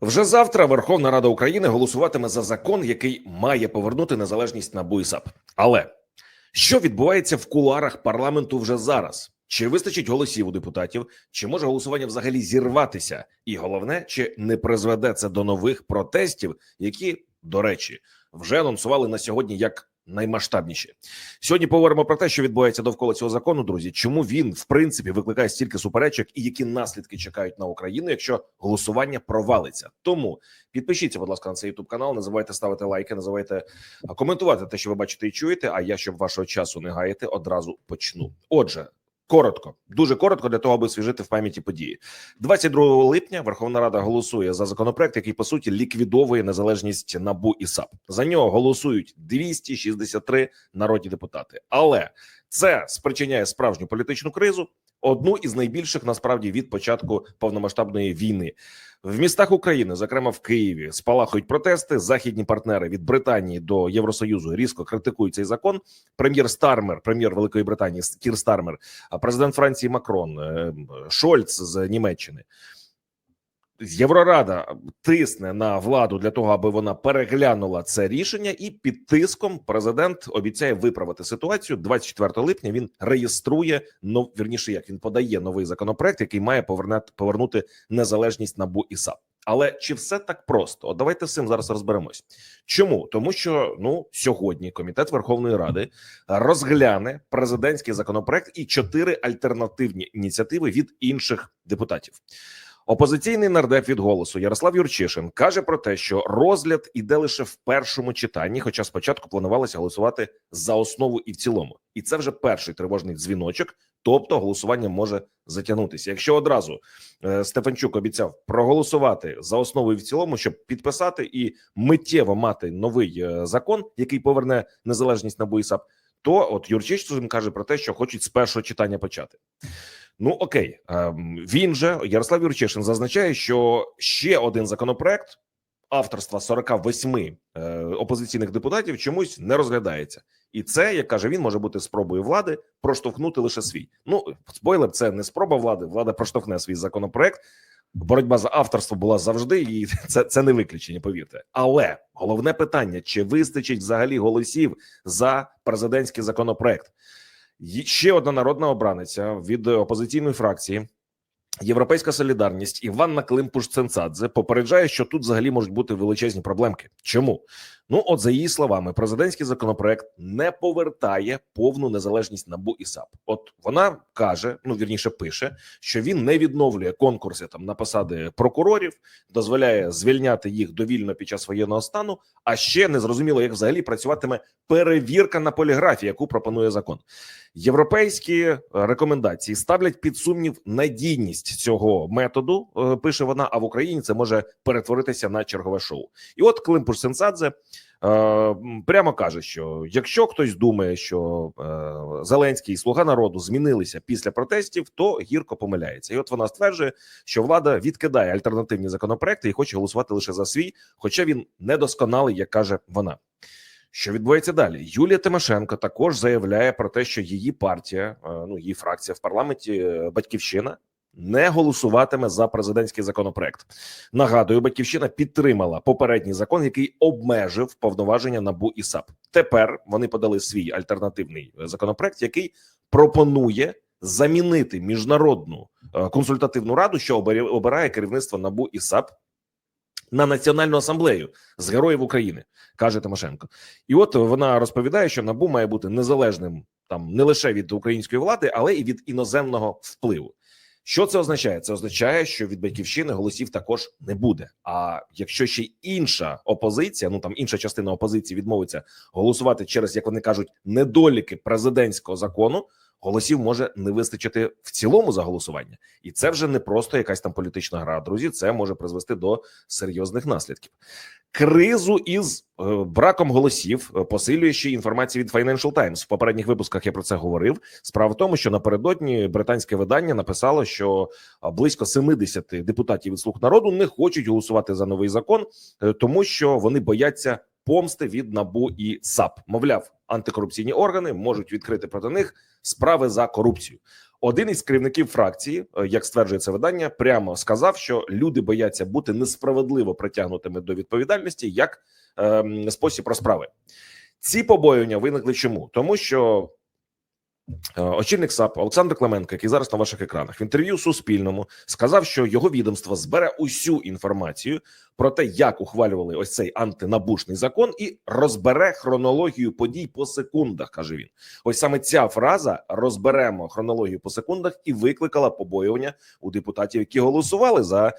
Вже завтра Верховна Рада України голосуватиме за закон, який має повернути незалежність НАБУ і САП. Але що відбувається в куларах парламенту вже зараз? Чи вистачить голосів у депутатів? Чи може голосування взагалі зірватися? І головне, чи не призведе це до нових протестів, які, до речі, вже анонсували на сьогодні як наймасштабніші? Сьогодні поговоримо про те, що відбувається довкола цього закону. Друзі, чому він в принципі викликає стільки суперечок, і які наслідки чекають на Україну, якщо голосування провалиться? Тому підпишіться, будь ласка, на цей youtube канал. Не забувайте ставити лайки, не забувайте коментувати те, що ви бачите і чуєте. А я, щоб вашого часу не гаяти, одразу почну. Отже. Коротко, дуже коротко для того, аби освіжити в пам'яті події. 22 липня Верховна Рада голосує за законопроект, який по суті ліквідовує незалежність НАБУ і САП. За нього голосують 263 народні депутати. Але це спричиняє справжню політичну кризу, одну із найбільших насправді від початку повномасштабної війни. В містах України, зокрема в Києві, спалахують протести. Західні партнери від Британії до Євросоюзу різко критикують цей закон. Прем'єр Стармер, прем'єр Великої Британії Кір Стармер, президент Франції Макрон, е, Шольц з Німеччини. Єврорада тисне на владу для того, аби вона переглянула це рішення, і під тиском президент обіцяє виправити ситуацію. 24 липня він реєструє нов, вірніше, як він подає новий законопроект, який має повернути повернути незалежність НАБУ і САП. Але чи все так просто? От давайте з цим зараз розберемось. Чому тому, що ну сьогодні комітет Верховної Ради розгляне президентський законопроект і чотири альтернативні ініціативи від інших депутатів. Опозиційний нардеп від голосу Ярослав Юрчишин каже про те, що розгляд іде лише в першому читанні, хоча спочатку планувалося голосувати за основу і в цілому, і це вже перший тривожний дзвіночок. Тобто голосування може затягнутися. Якщо одразу е, Стефанчук обіцяв проголосувати за основу і в цілому, щоб підписати і миттєво мати новий е, закон, який поверне незалежність на БУІСАП, то от Юрчишин каже про те, що хочуть з першого читання почати. Ну окей, ем, він же Ярослав Юрчишин зазначає, що ще один законопроект авторства 48 е, опозиційних депутатів чомусь не розглядається, і це, як каже він, може бути спробою влади проштовхнути лише свій. Ну спойлер, це не спроба влади. Влада проштовхне свій законопроект. Боротьба за авторство була завжди, і це це не виключення. Повірте, але головне питання: чи вистачить взагалі голосів за президентський законопроект? Ще одна народна обраниця від опозиційної фракції. Європейська солідарність Іванна Климпуш Ценцадзе попереджає, що тут взагалі можуть бути величезні проблемки. Чому? Ну, от за її словами, президентський законопроект не повертає повну незалежність НАБУ і САП. От вона каже, ну вірніше пише, що він не відновлює конкурси там на посади прокурорів, дозволяє звільняти їх довільно під час воєнного стану. А ще не зрозуміло, як взагалі працюватиме перевірка на поліграфі, яку пропонує закон. Європейські рекомендації ставлять під сумнів надійність цього методу. е, Пише вона. А в Україні це може перетворитися на чергове шоу. І от Климпуш Сенсадзе е, прямо каже, що якщо хтось думає, що е, Зеленський і слуга народу змінилися після протестів, то гірко помиляється. І от вона стверджує, що влада відкидає альтернативні законопроекти і хоче голосувати лише за свій, хоча він недосконалий, як каже вона. Що відбувається далі? Юлія Тимошенко також заявляє про те, що її партія, е, ну її фракція в парламенті е, Батьківщина не голосуватиме за президентський законопроект. Нагадую, Батьківщина підтримала попередній закон, який обмежив повноваження НАБУ і САП. Тепер вони подали свій альтернативний е, законопроект, який пропонує замінити міжнародну е, консультативну раду, що обирає- керівництво НАБУ і САП. На національну асамблею з героїв України каже Тимошенко, і от вона розповідає, що набу має бути незалежним там не лише від української влади, але і від іноземного впливу. Що це означає? Це означає, що від батьківщини голосів також не буде. А якщо ще інша опозиція, ну там інша частина опозиції відмовиться голосувати через, як вони кажуть, недоліки президентського закону, голосів може не вистачити в цілому за голосування, і це вже не просто якась там політична гра. Друзі, це може призвести до серйозних наслідків. Кризу із е, браком голосів е, посилює ще інформація від Financial Times. В попередніх випусках я про це говорив. Справа в тому, що напередодні британське видання написало, що близько 70 депутатів від слуг народу не хочуть голосувати за новий закон, е, тому що вони бояться помсти від набу і САП. Мовляв, антикорупційні органи можуть відкрити проти них справи за корупцію. Один із керівників фракції, е, як стверджує це видання, прямо сказав, що люди бояться бути несправедливо притягнутими до відповідальності як ем, спосіб розправи. Ці побоювання виникли чому? Тому що е, очільник САП Олександр Клименко, який зараз на ваших екранах в інтерв'ю Суспільному сказав, що його відомство збере усю інформацію про те, як ухвалювали ось цей антинабушний закон, і розбере хронологію подій по секундах. каже він. Ось саме ця фраза розберемо хронологію по секундах і викликала побоювання у депутатів, які голосували за е,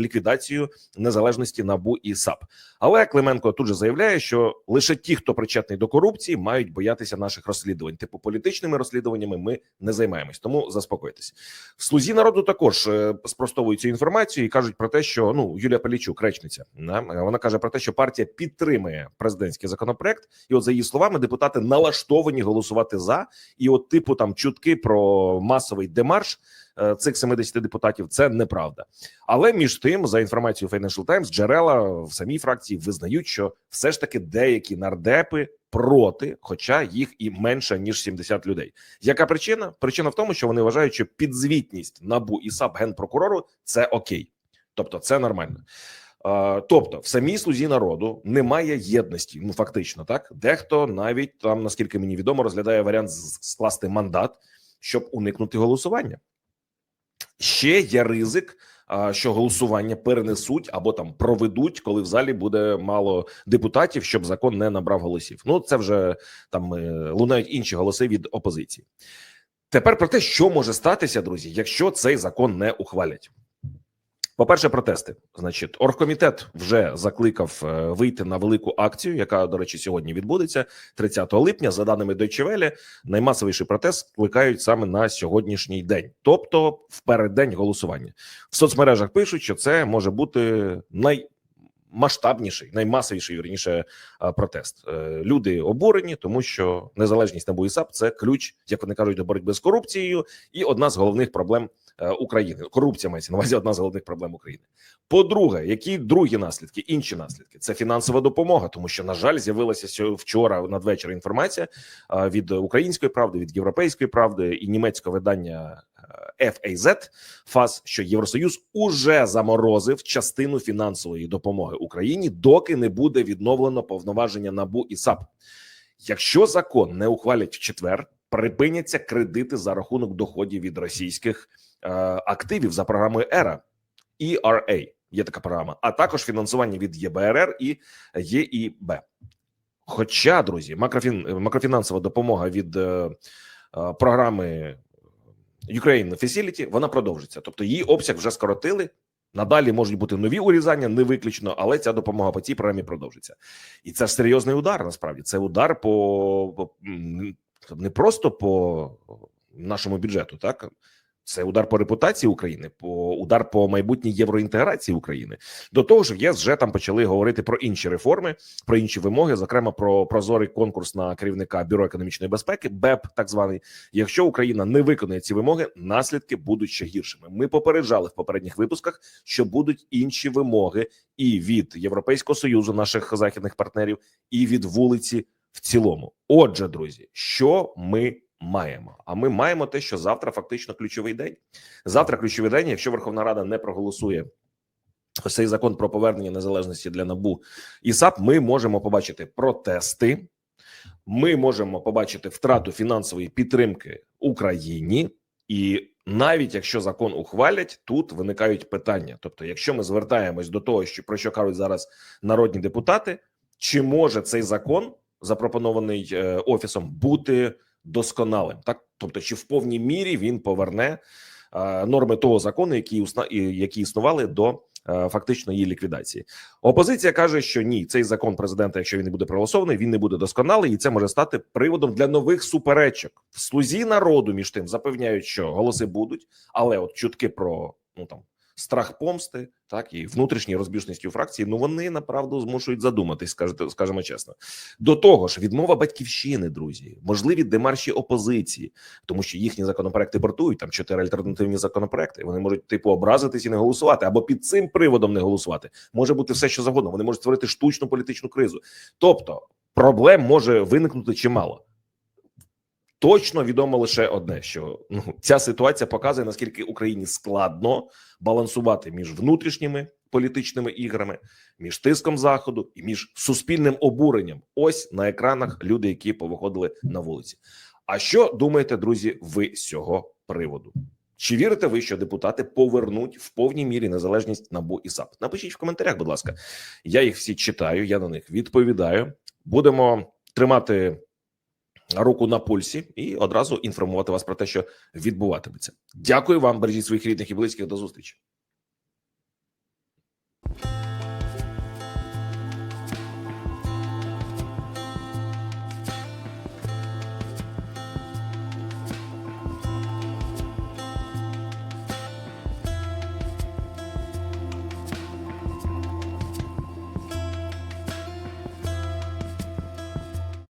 ліквідацію незалежності набу і САП. Але Клименко тут же заявляє, що лише ті, хто причетний до корупції, мають боятися наших розслідувань. Типу політичними розслідуваннями ми не займаємось. Тому заспокойтесь. В слузі народу також е, спростовують цю інформацію і кажуть про те, що ну Юлія Палічук, речниця, вона каже про те, що партія підтримує президентський законопроект, і от за її словами, депутати налаштовані голосувати за. І от, типу, там чутки про масовий демарш цих 70 депутатів це неправда. Але між тим, за інформацією Financial Times, джерела в самій фракції визнають, що все ж таки деякі нардепи проти, хоча їх і менше ніж 70 людей. Яка причина? Причина в тому, що вони вважають, що підзвітність набу і САП генпрокурору це окей, тобто це нормально. Е, Тобто, в самій слузі народу немає єдності. Ну фактично, так дехто навіть там, наскільки мені відомо, розглядає варіант скласти мандат, щоб уникнути голосування. Ще є ризик, що голосування перенесуть або там проведуть, коли в залі буде мало депутатів, щоб закон не набрав голосів. Ну це вже там е, лунають інші голоси від опозиції. Тепер про те, що може статися, друзі, якщо цей закон не ухвалять. По-перше, протести. Значить, оргкомітет вже закликав е, вийти на велику акцію, яка, до речі, сьогодні відбудеться 30 липня. За даними Deutsche Welle, наймасовіший протест кликають саме на сьогоднішній день, тобто в переддень голосування. В соцмережах пишуть, що це може бути наймасштабніший, наймасовіший вірніше е, протест. Е, Люди обурені, тому що незалежність НАБУ і САП – це ключ, як вони кажуть, до боротьби з корупцією, і одна з головних проблем України. Корупція мається на увазі одна з головних проблем України. По-друге, які другі наслідки, інші наслідки це фінансова допомога, тому що на жаль, з'явилася вчора надвечір інформація від української правди, від європейської правди і німецького видання е, FAZ ФАС, що Євросоюз уже заморозив частину фінансової допомоги Україні, доки не буде відновлено повноваження НАБУ і САП. Якщо закон не ухвалять в четвер, припиняться кредити за рахунок доходів від російських е, активів за програмою ЕРА ERA. Є така програма, а також фінансування від ЄБРР і ЄІБ. Хоча, друзі, макрофін, макрофінансова допомога від е, е, програми Ukraine Facility, вона продовжиться. Тобто її обсяг вже скоротили. Надалі можуть бути нові урізання, не виключно, але ця допомога по цій програмі продовжиться. І це ж серйозний удар. Насправді це удар по, по не просто по нашому бюджету, так це удар по репутації України, по удар по майбутній євроінтеграції України. До того ж, в ЄС вже там почали говорити про інші реформи, про інші вимоги, зокрема про прозорий конкурс на керівника бюро економічної безпеки, БЕП, так званий. Якщо Україна не виконує ці вимоги, наслідки будуть ще гіршими. Ми попереджали в попередніх випусках, що будуть інші вимоги і від Європейського союзу, наших західних партнерів, і від вулиці в цілому. Отже, друзі, що ми маємо? А ми маємо те, що завтра фактично ключовий день. Завтра ключовий день. Якщо Верховна Рада не проголосує цей закон про повернення незалежності для набу і САП, ми можемо побачити протести. Ми можемо побачити втрату фінансової підтримки Україні, і навіть якщо закон ухвалять, тут виникають питання. Тобто, якщо ми звертаємось до того, що про що кажуть зараз народні депутати, чи може цей закон, запропонований е, офісом, бути досконалим? Так, тобто, чи в повній мірі він поверне е, норми того закону, які які існували до е, фактично її ліквідації? Опозиція каже, що ні, цей закон президента, якщо він не буде проголосований, він не буде досконалий, і це може стати приводом для нових суперечок. В слузі народу між тим запевняють, що голоси будуть, але от чутки про ну там страх помсти, так і внутрішні розбіжності у фракції. Ну вони направду змушують задуматись, скажете, скажемо чесно. До того ж, відмова батьківщини, друзі, можливі демарші опозиції, тому що їхні законопроекти портують там чотири альтернативні законопроекти. Вони можуть типу образитись і не голосувати, або під цим приводом не голосувати. Може бути все, що завгодно. Вони можуть створити штучну політичну кризу. Тобто проблем може виникнути чимало. Точно відомо лише одне: що ну ця ситуація показує наскільки Україні складно балансувати між внутрішніми політичними іграми, між тиском заходу і між суспільним обуренням. Ось на екранах люди, які повиходили на вулиці. А що думаєте, друзі, ви з цього приводу? Чи вірите ви, що депутати повернуть в повній мірі незалежність НАБУ і САП? Напишіть в коментарях, будь ласка. Я їх всі читаю, я на них відповідаю. Будемо тримати руку на пульсі і одразу інформувати вас про те, що відбуватиметься. Дякую вам, бережіть своїх рідних і близьких. До зустрічі.